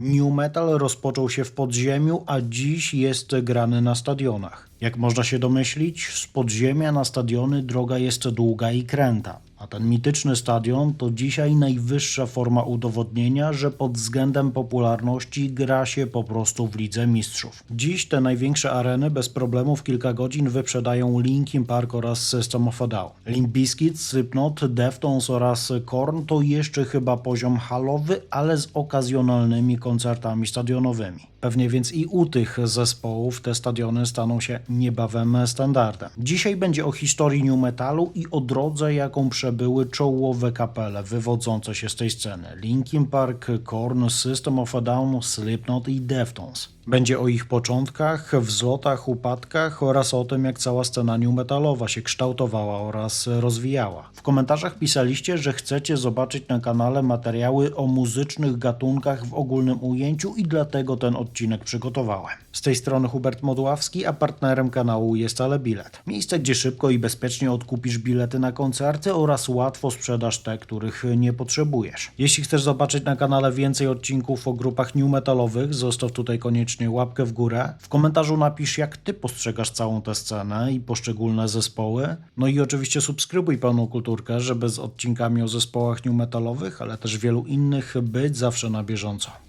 New metal rozpoczął się w podziemiu, a dziś jest grany na stadionach. Jak można się domyślić, z podziemia na stadiony droga jest długa i kręta. A ten mityczny stadion to dzisiaj najwyższa forma udowodnienia, że pod względem popularności gra się po prostu w Lidze Mistrzów. Dziś te największe areny bez problemu w kilka godzin wyprzedają Linkin Park oraz System of a Down. Limp Bizkit, Slipknot, Deftones oraz Korn to jeszcze chyba poziom halowy, ale z okazjonalnymi koncertami stadionowymi. Pewnie więc i u tych zespołów te stadiony staną się niebawem standardem. Dzisiaj będzie o historii new metalu i o drodze, jaką przebyły czołowe kapele wywodzące się z tej sceny. Linkin Park, Korn, System of a Down, Slipknot i Deftones. Będzie o ich początkach, wzlotach, upadkach oraz o tym, jak cała scena new metalowa się kształtowała oraz rozwijała. W komentarzach pisaliście, że chcecie zobaczyć na kanale materiały o muzycznych gatunkach w ogólnym ujęciu i dlatego ten odcinek przygotowałem. Z tej strony Hubert Modławski, a partnerem kanału jest Ale Bilet. Miejsce, gdzie szybko i bezpiecznie odkupisz bilety na koncerty oraz łatwo sprzedasz te, których nie potrzebujesz. Jeśli chcesz zobaczyć na kanale więcej odcinków o grupach new metalowych, zostaw tutaj koniecznie łapkę w górę. W komentarzu napisz, jak ty postrzegasz całą tę scenę i poszczególne zespoły. No i oczywiście subskrybuj pełną kulturkę, żeby z odcinkami o zespołach new metalowych, ale też wielu innych być zawsze na bieżąco.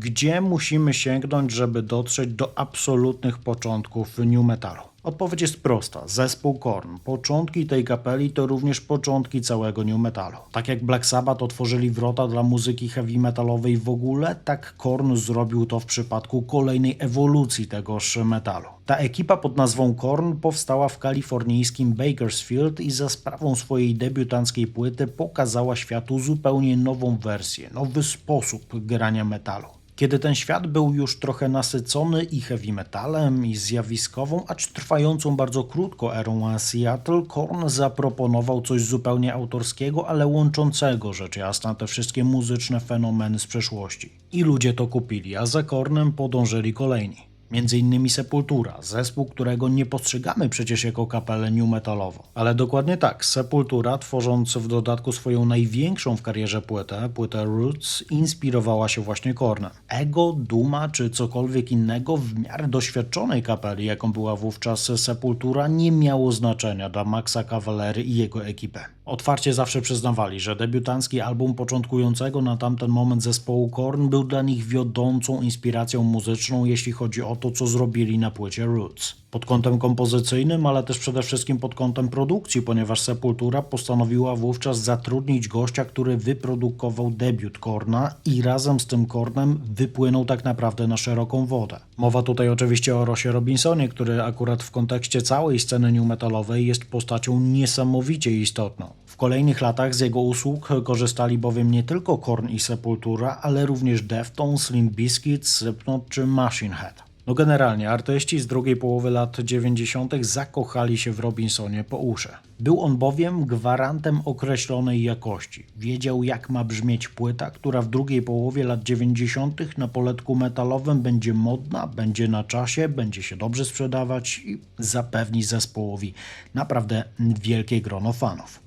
Gdzie musimy sięgnąć, żeby dotrzeć do absolutnych początków new metalu? Odpowiedź jest prosta. Zespół Korn. Początki tej kapeli to również początki całego new metalu. Tak jak Black Sabbath otworzyli wrota dla muzyki heavy metalowej w ogóle, tak Korn zrobił to w przypadku kolejnej ewolucji tegoż metalu. Ta ekipa pod nazwą Korn powstała w kalifornijskim Bakersfield i za sprawą swojej debiutanckiej płyty pokazała światu zupełnie nową wersję, nowy sposób grania metalu. Kiedy ten świat był już trochę nasycony i heavy metalem, i zjawiskową, acz trwającą bardzo krótko erą Seattle, Korn zaproponował coś zupełnie autorskiego, ale łączącego rzecz jasna te wszystkie muzyczne fenomeny z przeszłości. I ludzie to kupili, a za Kornem podążyli kolejni. Innymi Sepultura, zespół, którego nie postrzegamy przecież jako kapelę new metalową. Ale dokładnie tak, Sepultura, tworząc w dodatku swoją największą w karierze płytę, płytę Roots, inspirowała się właśnie Kornem. Ego, duma czy cokolwiek innego w miarę doświadczonej kapeli, jaką była wówczas Sepultura, nie miało znaczenia dla Maxa Cavalry i jego ekipy. Otwarcie zawsze przyznawali, że debiutancki album początkującego na tamten moment zespołu Korn był dla nich wiodącą inspiracją muzyczną, jeśli chodzi o to, co zrobili na płycie Roots. Pod kątem kompozycyjnym, ale też przede wszystkim pod kątem produkcji, ponieważ Sepultura postanowiła wówczas zatrudnić gościa, który wyprodukował debiut Korna i razem z tym Kornem wypłynął tak naprawdę na szeroką wodę. Mowa tutaj oczywiście o Rosie Robinsonie, który akurat w kontekście całej sceny new metalowej jest postacią niesamowicie istotną. W kolejnych latach z jego usług korzystali bowiem nie tylko Korn i Sepultura, ale również Deftones, Limp Bizkit, Slipknot czy Machine Head. No generalnie artyści z drugiej połowy lat 90. zakochali się w Robinsonie po uszy. Był on bowiem gwarantem określonej jakości. Wiedział jak ma brzmieć płyta, która w drugiej połowie lat 90. na poletku metalowym będzie modna, będzie na czasie, będzie się dobrze sprzedawać i zapewni zespołowi naprawdę wielkie grono fanów.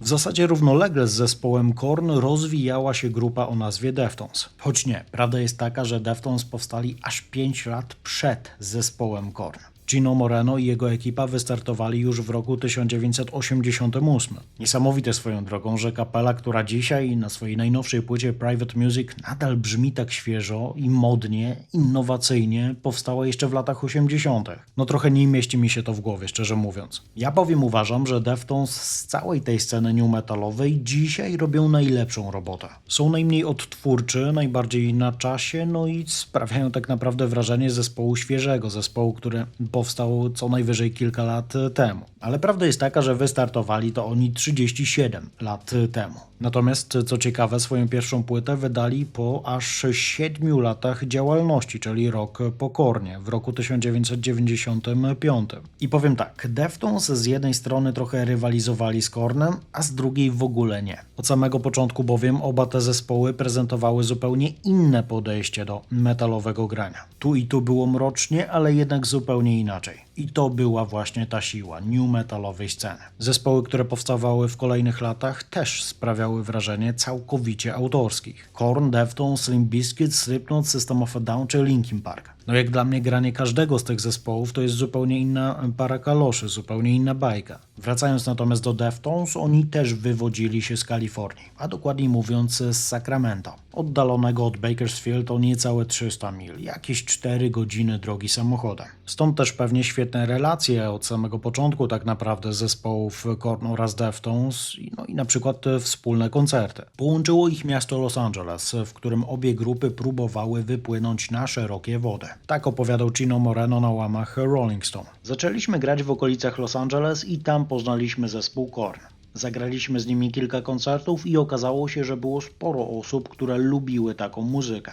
W zasadzie równolegle z zespołem Korn rozwijała się grupa o nazwie Deftones. Choć nie, prawda jest taka, że Deftones powstali aż 5 lat przed zespołem Korn. Gino Moreno i jego ekipa wystartowali już w roku 1988. Niesamowite swoją drogą, że kapela, która dzisiaj na swojej najnowszej płycie Private Music nadal brzmi tak świeżo i modnie, innowacyjnie, powstała jeszcze w latach 80. No trochę nie mieści mi się to w głowie, szczerze mówiąc. Ja bowiem uważam, że Deftones z całej tej sceny new metalowej dzisiaj robią najlepszą robotę. Są najmniej odtwórczy, najbardziej na czasie, no i sprawiają tak naprawdę wrażenie zespołu świeżego, zespołu, który powstał co najwyżej kilka lat temu. Ale prawda jest taka, że wystartowali to oni 37 lat temu. Natomiast, co ciekawe, swoją pierwszą płytę wydali po aż 7 latach działalności, czyli rok pokornie, w roku 1995. I powiem tak, Deftones z jednej strony trochę rywalizowali z Kornem, a z drugiej w ogóle nie. Od samego początku bowiem oba te zespoły prezentowały zupełnie inne podejście do metalowego grania. Tu i tu było mrocznie, ale jednak zupełnie inaczej. I to była właśnie ta siła new metalowej sceny. Zespoły, które powstawały w kolejnych latach też sprawiały wrażenie całkowicie autorskich. Korn, Deftones, Slim Bizkit, Slipknot, System of a Down czy Linkin Park. No jak dla mnie granie każdego z tych zespołów to jest zupełnie inna para kaloszy, zupełnie inna bajka. Wracając natomiast do Deftones, oni też wywodzili się z Kalifornii, a dokładniej mówiąc z Sacramento. Oddalonego od Bakersfield o niecałe 300 mil, jakieś 4 godziny drogi samochodem. Stąd też pewnie świetne relacje od samego początku tak naprawdę zespołów Korn oraz Deftones, no i na przykład wspólne koncerty. Połączyło ich miasto Los Angeles, w którym obie grupy próbowały wypłynąć na szerokie wody. Tak opowiadał Chino Moreno na łamach Rolling Stone. Zaczęliśmy grać w okolicach Los Angeles i tam poznaliśmy zespół Korn. Zagraliśmy z nimi kilka koncertów i okazało się, że było sporo osób, które lubiły taką muzykę.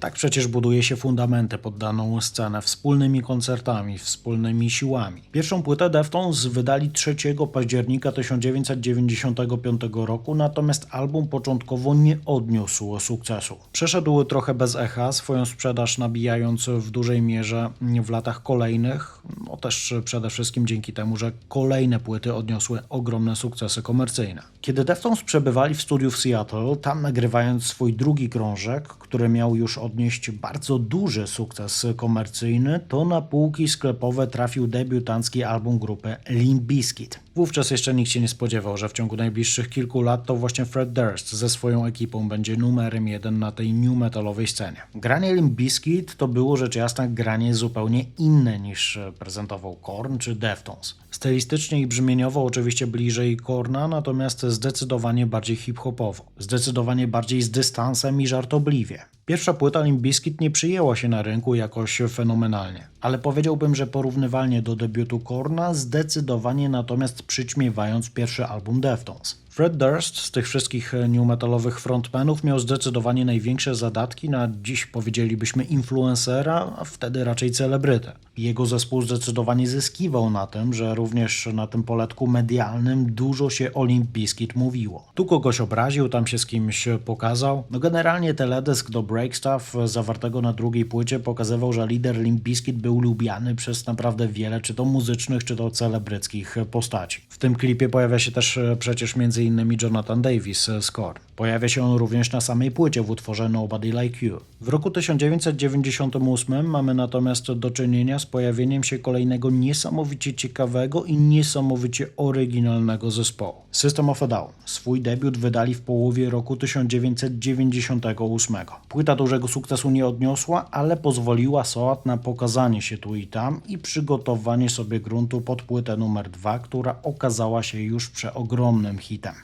Tak przecież buduje się fundamenty pod daną scenę wspólnymi koncertami, wspólnymi siłami. Pierwszą płytę Deftones wydali 3 października 1995 roku, natomiast album początkowo nie odniósł sukcesu. Przeszedł trochę bez echa, swoją sprzedaż nabijając w dużej mierze w latach kolejnych, no też przede wszystkim dzięki temu, że kolejne płyty odniosły ogromne sukcesy komercyjne. Kiedy Deftones przebywali w studiu w Seattle, tam nagrywając swój drugi krążek, który miał już odnieść bardzo duży sukces komercyjny, to na półki sklepowe trafił debiutancki album grupy Limp Bizkit. Wówczas jeszcze nikt się nie spodziewał, że w ciągu najbliższych kilku lat to właśnie Fred Durst ze swoją ekipą będzie numerem jeden na tej new metalowej scenie. Granie Limp Bizkit to było rzecz jasna granie zupełnie inne niż prezentował Korn czy Deftones. Stylistycznie i brzmieniowo oczywiście bliżej Korna, natomiast zdecydowanie bardziej hip-hopowo. Zdecydowanie bardziej z dystansem i żartobliwie. Pierwsza płyta Limp Bizkit nie przyjęła się na rynku jakoś fenomenalnie, ale powiedziałbym, że porównywalnie do debiutu Korna zdecydowanie natomiast przyćmiewając pierwszy album Deftones. Fred Durst z tych wszystkich new metalowych frontmenów miał zdecydowanie największe zadatki na dziś powiedzielibyśmy influencera, a wtedy raczej celebrytę. Jego zespół zdecydowanie zyskiwał na tym, że również na tym poletku medialnym dużo się o Limp mówiło. Tu kogoś obraził, tam się z kimś pokazał. No generalnie teledysk do Break Stuff zawartego na drugiej płycie pokazywał, że lider Limp był lubiany przez naprawdę wiele czy to muzycznych, czy to celebryckich postaci. W tym klipie pojawia się też przecież między innymi Jonathan Davis z Korn. Pojawia się on również na samej płycie w utworze Nobody Like You. W roku 1998 mamy natomiast do czynienia z pojawieniem się kolejnego niesamowicie ciekawego i niesamowicie oryginalnego zespołu. System of a Down. Swój debiut wydali w połowie roku 1998. Płyta dużego sukcesu nie odniosła, ale pozwoliła Soat na pokazanie się tu i tam i przygotowanie sobie gruntu pod płytę numer 2, która okazała się już przeogromnym hitem.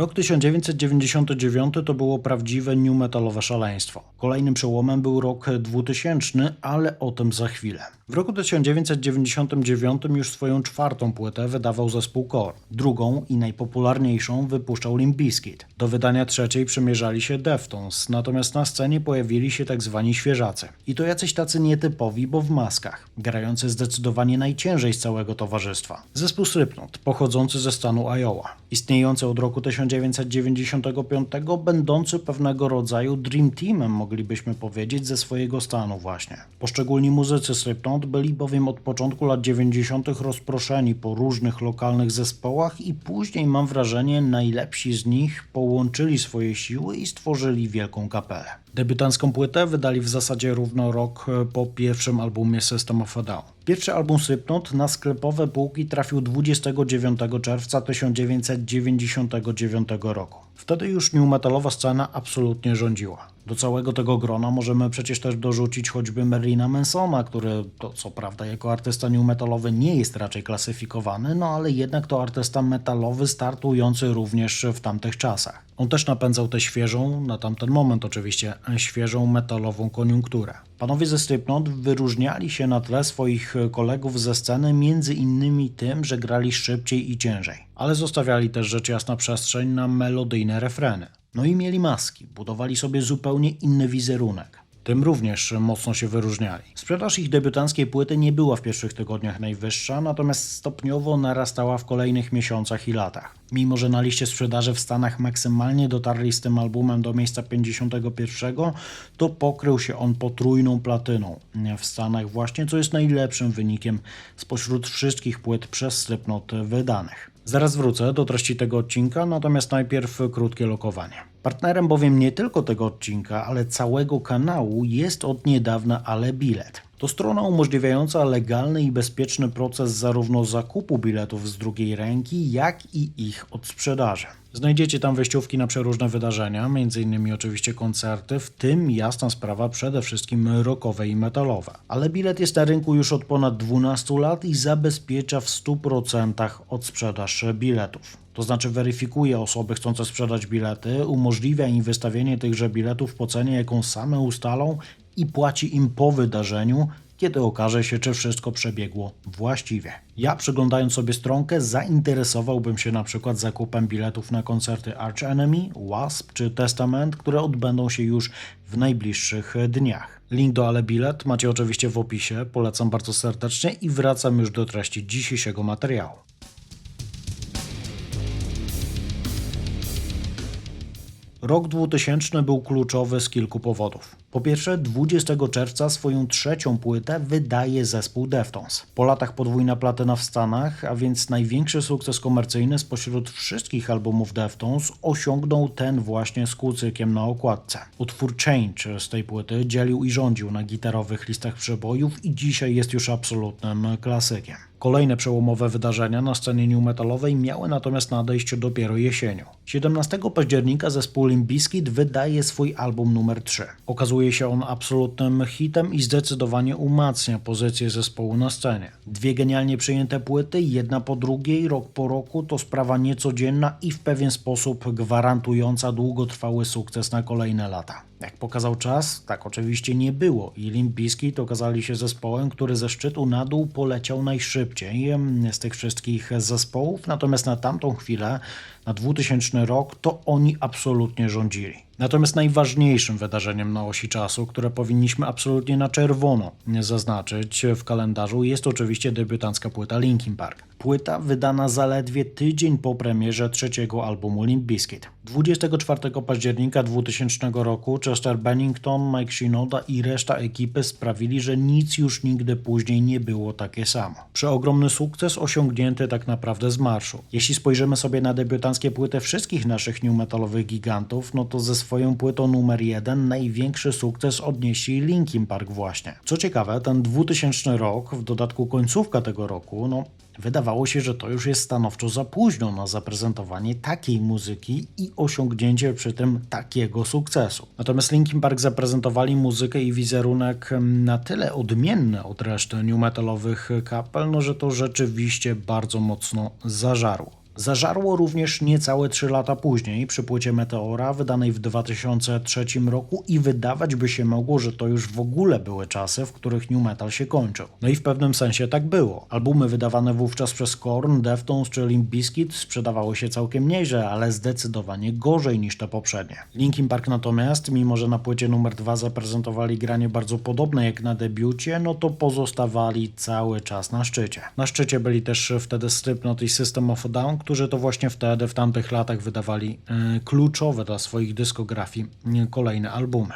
Rok 1999 to było prawdziwe new metalowe szaleństwo. Kolejnym przełomem był rok 2000, ale o tym za chwilę. W roku 1999 już swoją czwartą płytę wydawał zespół Korn. Drugą i najpopularniejszą wypuszczał Limp Bizkit. Do wydania trzeciej przymierzali się Deftones, natomiast na scenie pojawili się tak zwani świeżacy. I to jacyś tacy nietypowi, bo w maskach, grający zdecydowanie najciężej z całego towarzystwa. Zespół Slipknot, pochodzący ze stanu Iowa. Istniejący od roku 1995, będący pewnego rodzaju Dream Teamem, moglibyśmy powiedzieć, ze swojego stanu właśnie. Poszczególni muzycy Slipknot byli bowiem od początku lat 90. rozproszeni po różnych lokalnych zespołach i później, mam wrażenie, najlepsi z nich połączyli swoje siły i stworzyli wielką kapelę. Debiutancką płytę wydali w zasadzie równo rok po pierwszym albumie System of a Down. Pierwszy album Slipknot na sklepowe półki trafił 29 czerwca 1999 roku. Wtedy już new metalowa scena absolutnie rządziła. Do całego tego grona możemy przecież też dorzucić choćby Merlina Mansona, który to co prawda jako artysta new metalowy nie jest raczej klasyfikowany, no ale jednak to artysta metalowy startujący również w tamtych czasach. On też napędzał tę świeżą, na tamten moment oczywiście, świeżą metalową koniunkturę. Panowie ze Slipknot wyróżniali się na tle swoich kolegów ze sceny między innymi tym, że grali szybciej i ciężej, ale zostawiali też rzecz jasna przestrzeń na melodyjne refreny. No i mieli maski, budowali sobie zupełnie inny wizerunek. Tym również mocno się wyróżniali. Sprzedaż ich debiutanckiej płyty nie była w pierwszych tygodniach najwyższa, natomiast stopniowo narastała w kolejnych miesiącach i latach. Mimo, że na liście sprzedaży w Stanach maksymalnie dotarli z tym albumem do miejsca 51, to pokrył się on potrójną platyną w Stanach właśnie, co jest najlepszym wynikiem spośród wszystkich płyt przez Slipknot wydanych. Zaraz wrócę do treści tego odcinka, natomiast najpierw krótkie lokowanie. Partnerem bowiem nie tylko tego odcinka, ale całego kanału jest od niedawna Ale Bilet. To strona umożliwiająca legalny i bezpieczny proces zarówno zakupu biletów z drugiej ręki, jak i ich odsprzedaży. Znajdziecie tam wejściówki na przeróżne wydarzenia, m.in. oczywiście koncerty, w tym jasna sprawa przede wszystkim rockowe i metalowe. Ale bilet jest na rynku już od ponad 12 lat i zabezpiecza w 100% odsprzedaż biletów. To znaczy weryfikuje osoby chcące sprzedać bilety, umożliwia im wystawienie tychże biletów po cenie, jaką same ustalą i płaci im po wydarzeniu, kiedy okaże się, czy wszystko przebiegło właściwie. Ja przeglądając sobie stronkę zainteresowałbym się na przykład zakupem biletów na koncerty Arch Enemy, Wasp czy Testament, które odbędą się już w najbliższych dniach. Link do Ale Bilet macie oczywiście w opisie, polecam bardzo serdecznie i wracam już do treści dzisiejszego materiału. Rok 2000 był kluczowy z kilku powodów. Po pierwsze, 20 czerwca swoją trzecią płytę wydaje zespół Deftones. Po latach podwójna platyna w Stanach, a więc największy sukces komercyjny spośród wszystkich albumów Deftones osiągnął ten właśnie z kucykiem na okładce. Utwór Change z tej płyty dzielił i rządził na gitarowych listach przebojów i dzisiaj jest już absolutnym klasykiem. Kolejne przełomowe wydarzenia na scenie new metalowej miały natomiast nadejść dopiero jesienią. 17 października zespół Limp Bizkit wydaje swój album numer 3. Okazuje się on absolutnym hitem i zdecydowanie umacnia pozycję zespołu na scenie. Dwie genialnie przyjęte płyty, jedna po drugiej, rok po roku, to sprawa niecodzienna i w pewien sposób gwarantująca długotrwały sukces na kolejne lata. Jak pokazał czas, tak oczywiście nie było i Limp Bizkit okazali się zespołem, który ze szczytu na dół poleciał najszybciej z tych wszystkich zespołów, natomiast na tamtą chwilę, na 2000 rok, to oni absolutnie rządzili. Natomiast najważniejszym wydarzeniem na osi czasu, które powinniśmy absolutnie na czerwono zaznaczyć w kalendarzu, jest oczywiście debiutancka płyta Linkin Park. Płyta wydana zaledwie tydzień po premierze trzeciego albumu Limp Bizkit. 24 października 2000 roku Chester Bennington, Mike Shinoda i reszta ekipy sprawili, że nic już nigdy później nie było takie samo. Przeogromny sukces osiągnięty tak naprawdę z marszu. Jeśli spojrzymy sobie na debiutanckie płyty wszystkich naszych new metalowych gigantów, no to ze swoją płytą numer jeden największy sukces odnieśli Linkin Park właśnie. Co ciekawe, ten 2000 rok, w dodatku końcówka tego roku, no Wydawało się, że to już jest stanowczo za późno na zaprezentowanie takiej muzyki i osiągnięcie przy tym takiego sukcesu. Natomiast Linkin Park zaprezentowali muzykę i wizerunek na tyle odmienny od reszty new metalowych kapel, no że to rzeczywiście bardzo mocno zażarło. Zażarło również niecałe 3 lata później przy płycie Meteora wydanej w 2003 roku i wydawać by się mogło, że to już w ogóle były czasy, w których new metal się kończył. No i w pewnym sensie tak było. Albumy wydawane wówczas przez Korn, Deftones czy Limp Bizkit sprzedawały się całkiem nieźle, ale zdecydowanie gorzej niż te poprzednie. Linkin Park natomiast, mimo że na płycie numer 2 zaprezentowali granie bardzo podobne jak na debiucie, no to pozostawali cały czas na szczycie. Na szczycie byli też wtedy Slipknot i System of Down, którzy to właśnie wtedy, w tamtych latach wydawali y, kluczowe dla swoich dyskografii y, kolejne albumy.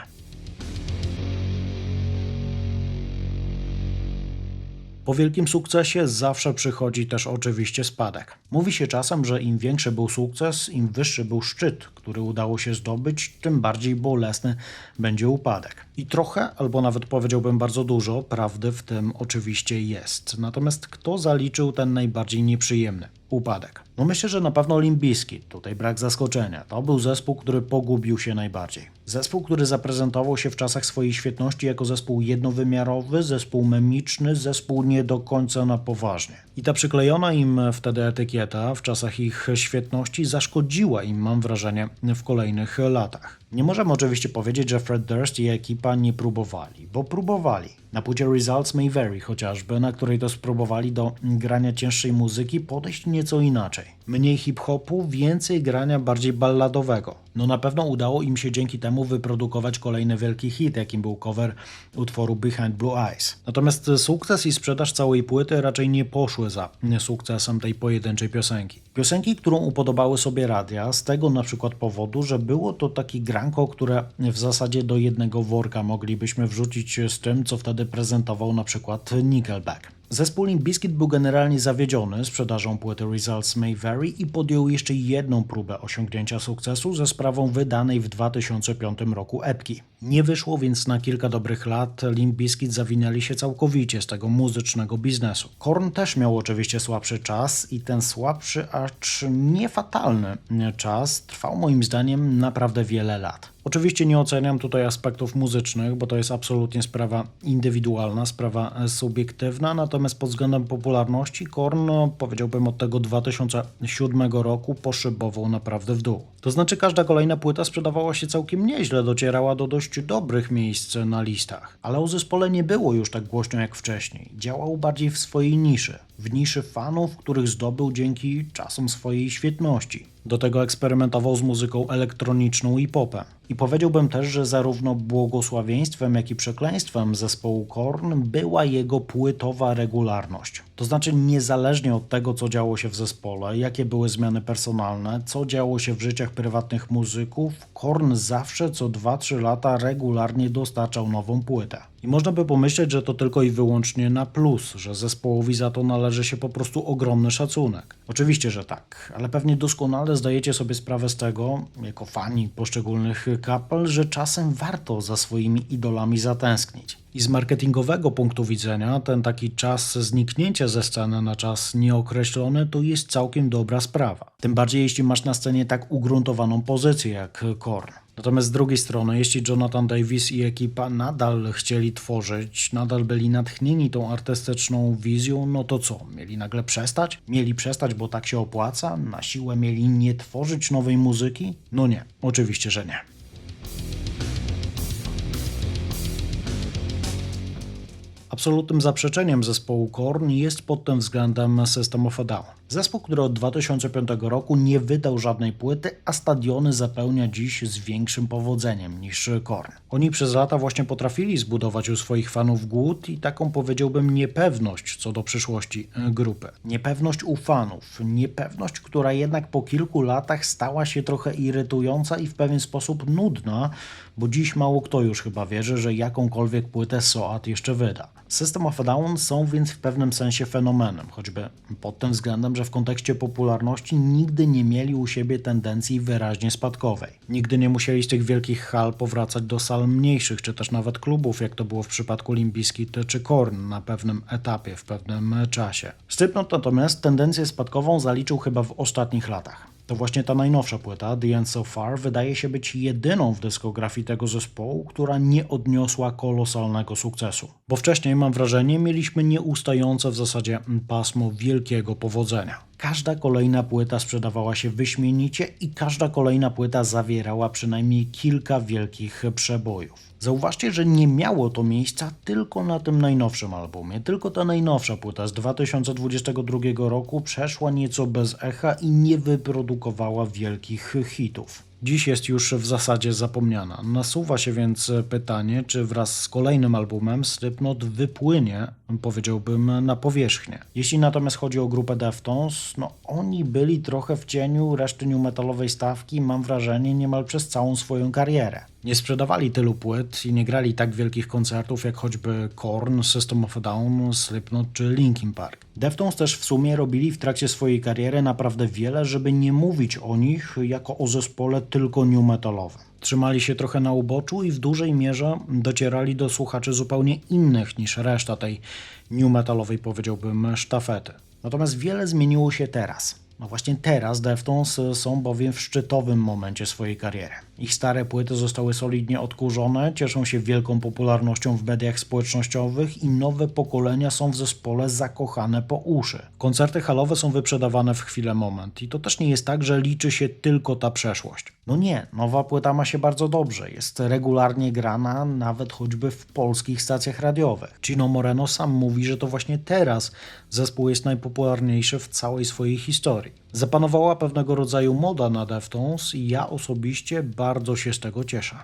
Po wielkim sukcesie zawsze przychodzi też oczywiście spadek. Mówi się czasem, że im większy był sukces, im wyższy był szczyt, który udało się zdobyć, tym bardziej bolesny będzie upadek. I trochę, albo nawet powiedziałbym bardzo dużo, prawdy w tym oczywiście jest. Natomiast kto zaliczył ten najbardziej nieprzyjemny upadek? No myślę, że na pewno Limp Bizkit, tutaj brak zaskoczenia. To był zespół, który pogubił się najbardziej. Zespół, który zaprezentował się w czasach swojej świetności jako zespół jednowymiarowy, zespół memiczny, zespół nie do końca na poważnie. I ta przyklejona im wtedy etykieta w czasach ich świetności zaszkodziła im, mam wrażenie, w kolejnych latach. Nie możemy oczywiście powiedzieć, że Fred Durst i ekipa nie próbowali, bo próbowali. Na płycie Results May Vary chociażby, na której to spróbowali do grania cięższej muzyki podejść nieco nieco inaczej. Mniej hip-hopu, więcej grania bardziej balladowego. No na pewno udało im się dzięki temu wyprodukować kolejny wielki hit, jakim był cover utworu Behind Blue Eyes. Natomiast sukces i sprzedaż całej płyty raczej nie poszły za sukcesem tej pojedynczej piosenki. Piosenki, którą upodobały sobie radia, z tego na przykład powodu, że było to taki granko, które w zasadzie do jednego worka moglibyśmy wrzucić z tym, co wtedy prezentował na przykład Nickelback. Zespół Limp Bizkit był generalnie zawiedziony sprzedażą płyty Results May Vary i podjął jeszcze jedną próbę osiągnięcia sukcesu ze sprawą wydanej w 2005 roku epki. Nie wyszło więc na kilka dobrych lat, Limp Bizkit zawinęli się całkowicie z tego muzycznego biznesu. Korn też miał oczywiście słabszy czas i ten słabszy, acz nie fatalny czas trwał moim zdaniem naprawdę wiele lat. Oczywiście nie oceniam tutaj aspektów muzycznych, bo to jest absolutnie sprawa indywidualna, sprawa subiektywna, natomiast pod względem popularności Korn, no, powiedziałbym od tego 2007 roku poszybował naprawdę w dół. To znaczy każda kolejna płyta sprzedawała się całkiem nieźle, docierała do dość dobrych miejsc na listach, ale o zespole nie było już tak głośno jak wcześniej. Działał bardziej w swojej niszy, w niszy fanów, których zdobył dzięki czasom swojej świetności. Do tego eksperymentował z muzyką elektroniczną i popem. I powiedziałbym też, że zarówno błogosławieństwem, jak i przekleństwem zespołu Korn była jego płytowa regularność. To znaczy, niezależnie od tego, co działo się w zespole, jakie były zmiany personalne, co działo się w życiach prywatnych muzyków, Korn zawsze co 2-3 lata regularnie dostarczał nową płytę. I można by pomyśleć, że to tylko i wyłącznie na plus, że zespołowi za to należy się po prostu ogromny szacunek. Oczywiście, że tak, ale pewnie doskonale zdajecie sobie sprawę z tego, jako fani poszczególnych kapel, że czasem warto za swoimi idolami zatęsknić. I z marketingowego punktu widzenia ten taki czas zniknięcia ze sceny na czas nieokreślony to jest całkiem dobra sprawa. Tym bardziej jeśli masz na scenie tak ugruntowaną pozycję jak Korn. Natomiast z drugiej strony, jeśli Jonathan Davis i ekipa nadal chcieli tworzyć, nadal byli natchnieni tą artystyczną wizją, no to co? Mieli nagle przestać? Mieli przestać, bo tak się opłaca? Na siłę mieli nie tworzyć nowej muzyki? No nie, oczywiście, że nie. Absolutnym zaprzeczeniem zespołu Korn jest pod tym względem System of a Down. Zespół, który od 2005 roku nie wydał żadnej płyty, a stadiony zapełnia dziś z większym powodzeniem niż Korn. Oni przez lata właśnie potrafili zbudować u swoich fanów głód i taką powiedziałbym niepewność co do przyszłości grupy. Niepewność u fanów, niepewność, która jednak po kilku latach stała się trochę irytująca i w pewien sposób nudna, bo dziś mało kto już chyba wierzy, że jakąkolwiek płytę Soat jeszcze wyda. System of a Down są więc w pewnym sensie fenomenem, choćby pod tym względem, że w kontekście popularności nigdy nie mieli u siebie tendencji wyraźnie spadkowej. Nigdy nie musieli z tych wielkich hal powracać do sal mniejszych, czy też nawet klubów, jak to było w przypadku Limbiskit czy Korn na pewnym etapie, w pewnym czasie. Slipknot natomiast tendencję spadkową zaliczył chyba w ostatnich latach. To właśnie ta najnowsza płyta, The End So Far, wydaje się być jedyną w dyskografii tego zespołu, która nie odniosła kolosalnego sukcesu. Bo wcześniej, mam wrażenie, mieliśmy nieustające w zasadzie pasmo wielkiego powodzenia. Każda kolejna płyta sprzedawała się wyśmienicie i każda kolejna płyta zawierała przynajmniej kilka wielkich przebojów. Zauważcie, że nie miało to miejsca tylko na tym najnowszym albumie. Tylko ta najnowsza płyta z 2022 roku przeszła nieco bez echa i nie wyprodukowała wielkich hitów. Dziś jest już w zasadzie zapomniana. Nasuwa się więc pytanie, czy wraz z kolejnym albumem Slipknot wypłynie, powiedziałbym, na powierzchnię. Jeśli natomiast chodzi o grupę Deftones, no oni byli trochę w cieniu reszty new metalowej stawki, mam wrażenie, niemal przez całą swoją karierę. Nie sprzedawali tylu płyt i nie grali tak wielkich koncertów jak choćby Korn, System of a Down, Slipknot czy Linkin Park. Deftones też w sumie robili w trakcie swojej kariery naprawdę wiele, żeby nie mówić o nich jako o zespole tylko new metalowym. Trzymali się trochę na uboczu i w dużej mierze docierali do słuchaczy zupełnie innych niż reszta tej new metalowej, powiedziałbym, sztafety. Natomiast wiele zmieniło się teraz. No właśnie teraz Deftones są bowiem w szczytowym momencie swojej kariery. Ich stare płyty zostały solidnie odkurzone, cieszą się wielką popularnością w mediach społecznościowych i nowe pokolenia są w zespole zakochane po uszy. Koncerty halowe są wyprzedawane w chwilę moment i to też nie jest tak, że liczy się tylko ta przeszłość. No nie, nowa płyta ma się bardzo dobrze. Jest regularnie grana, nawet choćby w polskich stacjach radiowych. Gino Moreno sam mówi, że to właśnie teraz zespół jest najpopularniejszy w całej swojej historii. Zapanowała pewnego rodzaju moda na Deftones i ja osobiście bardzo się z tego cieszę.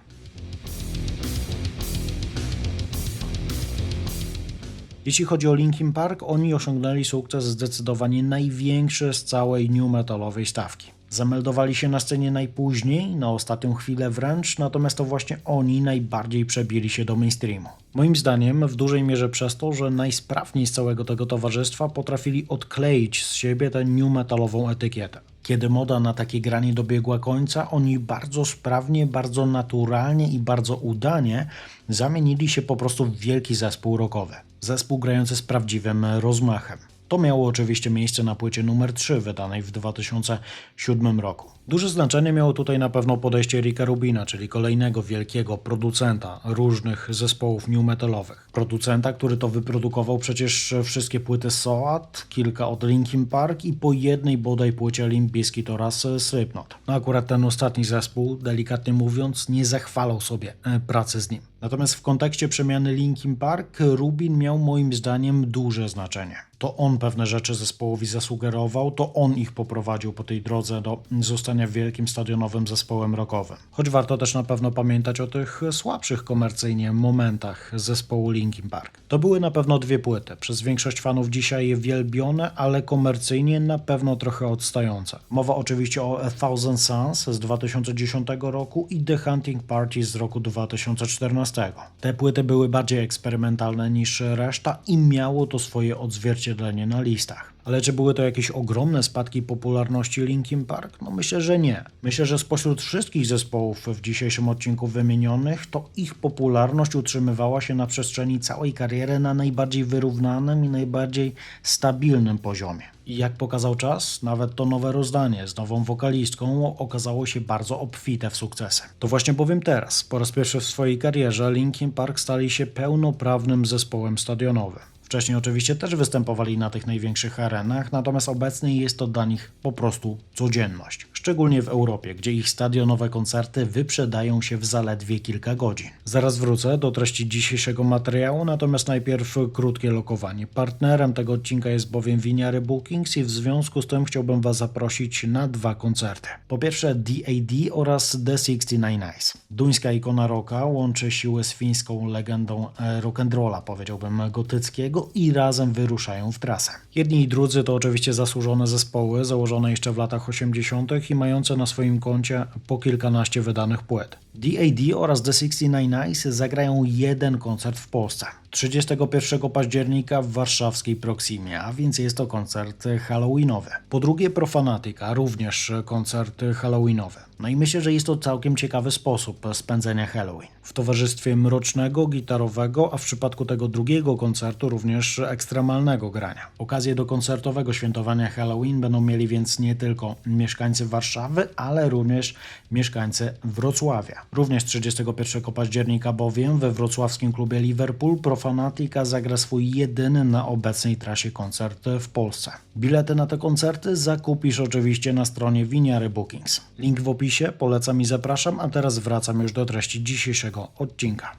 Jeśli chodzi o Linkin Park, oni osiągnęli sukces zdecydowanie największy z całej new metalowej stawki. Zameldowali się na scenie najpóźniej, na ostatnią chwilę wręcz, natomiast to właśnie oni najbardziej przebili się do mainstreamu. Moim zdaniem w dużej mierze przez to, że najsprawniej z całego tego towarzystwa potrafili odkleić z siebie tę new metalową etykietę. Kiedy moda na takie granie dobiegła końca, oni bardzo sprawnie, bardzo naturalnie i bardzo udanie zamienili się po prostu w wielki zespół rockowy. Zespół grający z prawdziwym rozmachem. To miało oczywiście miejsce na płycie numer 3 wydanej w 2007 roku. Duże znaczenie miało tutaj na pewno podejście Ricka Rubina, czyli kolejnego wielkiego producenta różnych zespołów new metalowych. Producenta, który to wyprodukował przecież wszystkie płyty Soat, kilka od Linkin Park i po jednej bodaj płycie Limp Bizkit oraz Slipknot. No akurat ten ostatni zespół, delikatnie mówiąc, nie zachwalał sobie e, pracy z nim. Natomiast w kontekście przemiany Linkin Park Rubin miał moim zdaniem duże znaczenie. To on pewne rzeczy zespołowi zasugerował, to on ich poprowadził po tej drodze do zostania wielkim stadionowym zespołem rockowym. Choć warto też na pewno pamiętać o tych słabszych komercyjnie momentach zespołu Linkin Park. To były na pewno dwie płyty, przez większość fanów dzisiaj wielbione, ale komercyjnie na pewno trochę odstające. Mowa oczywiście o A Thousand Suns z 2010 roku i The Hunting Party z roku 2014. Te płyty były bardziej eksperymentalne niż reszta i miało to swoje odzwierciedlenie na listach. Ale czy były to jakieś ogromne spadki popularności Linkin Park? No myślę, że nie. Myślę, że spośród wszystkich zespołów w dzisiejszym odcinku wymienionych, to ich popularność utrzymywała się na przestrzeni całej kariery na najbardziej wyrównanym i najbardziej stabilnym poziomie. I jak pokazał czas, nawet to nowe rozdanie z nową wokalistką okazało się bardzo obfite w sukcesy. To właśnie bowiem teraz, po raz pierwszy w swojej karierze, Linkin Park stali się pełnoprawnym zespołem stadionowym. Wcześniej oczywiście też występowali na tych największych arenach, natomiast obecnie jest to dla nich po prostu codzienność. Szczególnie w Europie, gdzie ich stadionowe koncerty wyprzedają się w zaledwie kilka godzin. Zaraz wrócę do treści dzisiejszego materiału, natomiast najpierw krótkie lokowanie. Partnerem tego odcinka jest bowiem Winiary Bookings i w związku z tym chciałbym Was zaprosić na dwa koncerty. Po pierwsze DAD oraz The 69 Eyes. Duńska ikona rocka łączy siły z fińską legendą e, rock'n'rolla, powiedziałbym gotyckiego i razem wyruszają w trasę. Jedni i drudzy to oczywiście zasłużone zespoły, założone jeszcze w latach 80. i mające na swoim koncie po kilkanaście wydanych płyt. DAD oraz The 69 Eyes zagrają jeden koncert w Polsce. 31 października w warszawskiej Proximie, a więc jest to koncert halloweenowy. Po drugie Profanatica, również koncert halloweenowy. No i myślę, że jest to całkiem ciekawy sposób spędzenia Halloween. W towarzystwie mrocznego, gitarowego, a w przypadku tego drugiego koncertu również ekstremalnego grania. Okazję do koncertowego świętowania Halloween będą mieli więc nie tylko mieszkańcy Warszawy, ale również mieszkańcy Wrocławia. Również 31 października bowiem we wrocławskim klubie Liverpool Profanatica zagra swój jedyny na obecnej trasie koncert w Polsce. Bilety na te koncerty zakupisz oczywiście na stronie Winiary Bookings. Link w opisie, polecam i zapraszam, a teraz wracam już do treści dzisiejszego odcinka.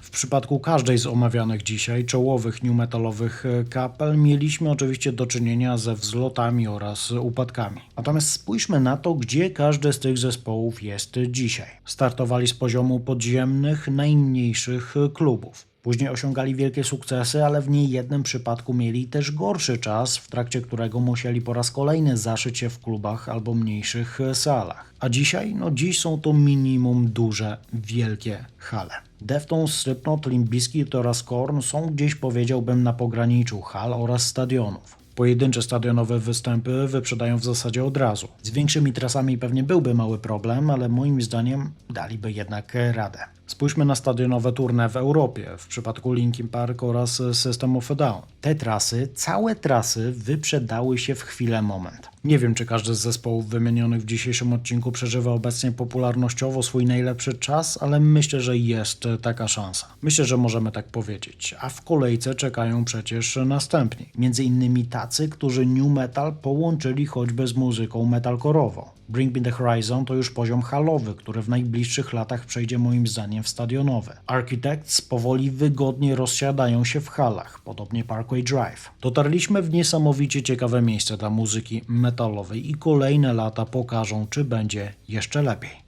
W przypadku każdej z omawianych dzisiaj czołowych new metalowych e, kapel mieliśmy oczywiście do czynienia ze wzlotami oraz upadkami. Natomiast spójrzmy na to, gdzie każdy z tych zespołów jest dzisiaj. Startowali z poziomu podziemnych, najmniejszych klubów. Później osiągali wielkie sukcesy, ale w niejednym przypadku mieli też gorszy czas, w trakcie którego musieli po raz kolejny zaszyć się w klubach albo mniejszych salach. A dzisiaj? No dziś są to minimum duże, wielkie hale. Deftones, Slipknot, Limp oraz Korn są gdzieś powiedziałbym na pograniczu hal oraz stadionów. Pojedyncze stadionowe występy wyprzedają w zasadzie od razu. Z większymi trasami pewnie byłby mały problem, ale moim zdaniem daliby jednak radę. Spójrzmy na stadionowe tournée w Europie, w przypadku Linkin Park oraz System of a Down. Te trasy, całe trasy wyprzedały się w chwilę moment. Nie wiem, czy każdy z zespołów wymienionych w dzisiejszym odcinku przeżywa obecnie popularnościowo swój najlepszy czas, ale myślę, że jest taka szansa. Myślę, że możemy tak powiedzieć. A w kolejce czekają przecież następni. Między innymi tacy, którzy new metal połączyli choćby z muzyką metalcore'ową. Bring Me The Horizon to już poziom halowy, który w najbliższych latach przejdzie moim zdaniem w stadionowe. Architects powoli wygodnie rozsiadają się w halach, podobnie Parkway Drive. Dotarliśmy w niesamowicie ciekawe miejsce dla muzyki metalowej i kolejne lata pokażą, czy będzie jeszcze lepiej.